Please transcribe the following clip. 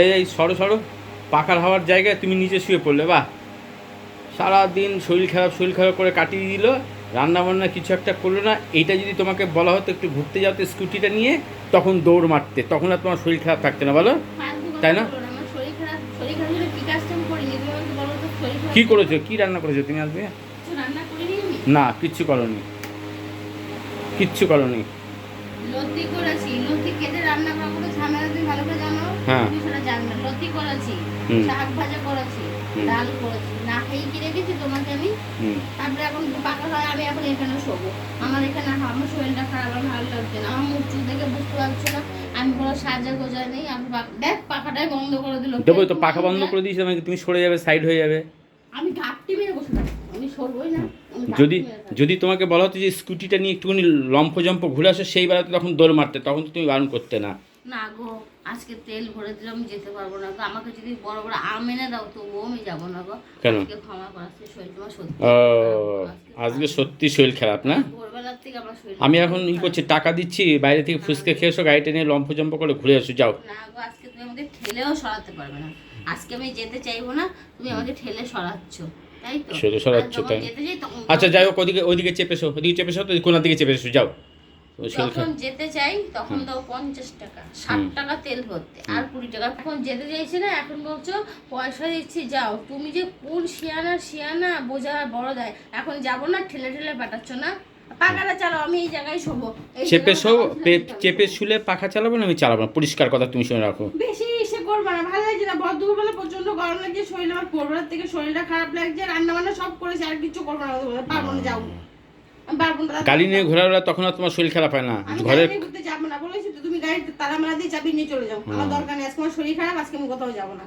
এই এই সরো সরো। পাখার হাওয়ার জায়গায় তুমি নিচে শুয়ে পড়লে বাহ। সারাদিন শরীর খারাপ শরীর খারাপ করে কাটিয়ে দিল। রান্না বান্না কিছু একটা করল না। এইটা যদি তোমাকে বলা হতো একটু ঘুরতে যাওয়াতে স্কুটিটা নিয়ে তখন দৌড় মারতে। তখন আর তোমার শরীর খারাপ থাকতে না বলো? তাই না? কি করেছ? কী রান্না করেছ তুমি আজকে? আমি না কিচ্ছু করনি। কিচ্ছু করনি। কেটে রান্না লতি করেছি শাক ভাজা করেছি ডাল করেছি না খেয়ে কি রেখেছি তোমাকে আমি? তারপরে এখন পাকা হয় আমি এখন এখানে শোবো। আমার এখানে আমার শরীরটা খারাপ আমার ভালো লাগছে না। আমার মুখ দেখে বুঝতে পারছ না আমি কোনো সাজা গোজা নেই। আমি দেখ পাখাটাই বন্ধ করে দিল। দেবো তো পাখা বন্ধ করে দিয়েছি আমাকে তুমি সরে যাবে সাইড হয়ে যাবে। আমি ঘাপটি মেরে বসে আমি সরবই না যদি যদি তোমাকে বলা হতো যে স্কুটিটা নিয়ে একটুখানি লম্ফ জম্প ঘুরে আসো সেই বেলাতে তখন দৌড় মারতে তখন তো তুমি বারণ করতে না। না গো আজকে তেল ভরে দিলে আমি যেতে পারব না গো। আমাকে যদি বড় বড় আম এনে দাও তবুও আমি যাব না গো। কেন? আজকে ক্ষমা শরীর তোমার সত্যি ও আজকে সত্যি শরীর খারাপ না? ভোরবেলার থেকে আমার শরীর আমি এখন ই করছি টাকা দিচ্ছি বাইরে থেকে ফুসকে খেয়ে এসো গাড়িটা নিয়ে লম্ফ জম্প করে ঘুরে আসো যাও। না গো আজকে তুমি আমাকে ঠেলেও সরাতে পারবে না। আজকে আমি যেতে চাইব না তুমি আমাকে ঠেলে সরাচ্ছ তাই তো? সরাচ্ছ তাই? আচ্ছা যাই হোক ওদিকে ওইদিকে চেপেছো ওদিকে চেপেছো তো কোনার দিকে চেপেছো যাও। যখন যেতে চাই তখন দাও পঞ্চাশ টাকা ষাট টাকা তেল ভরতে আর কুড়ি টাকা। এখন যেতে চাইছি না এখন বলছো পয়সা দিচ্ছি যাও। তুমি যে কোন শিয়ানা শিয়ানা বোঝা বড় দেয় এখন যাব না ঠেলে ঠেলে পাঠাচ্ছ না? পাকাটা চালাও আমি এই জায়গায় শোবো। চেপে জায়গায় শো আমার পে- ঠেলে চেপে শুলে পাখা চালাবো না আমি চালাবো না? পরিষ্কার কথা তুমি শুনে রাখো। বেশি ইসে করবে না ভালো লাগছে না ভর দুপুরবেলা প্রচণ্ড গরম লাগছে শরীর আমার ভোরবেলার থেকে শরীরটা খারাপ লাগছে রান্না বান্না সব করেছে আর কিছু করব না। পারব না যাও না গাড়ি নিয়ে ঘোরাবেলা তখন আর তোমার শরীর খারাপ হয় না। ঘরে ঘুরতে যাব না বলেছি তো তুমি গাড়িতে তারা মারা দিয়ে চাবি নিয়ে চলে যাও। আমার দরকার নেই আজকে আমার শরীর খারাপ আজকে আমি কোথাও যাব না।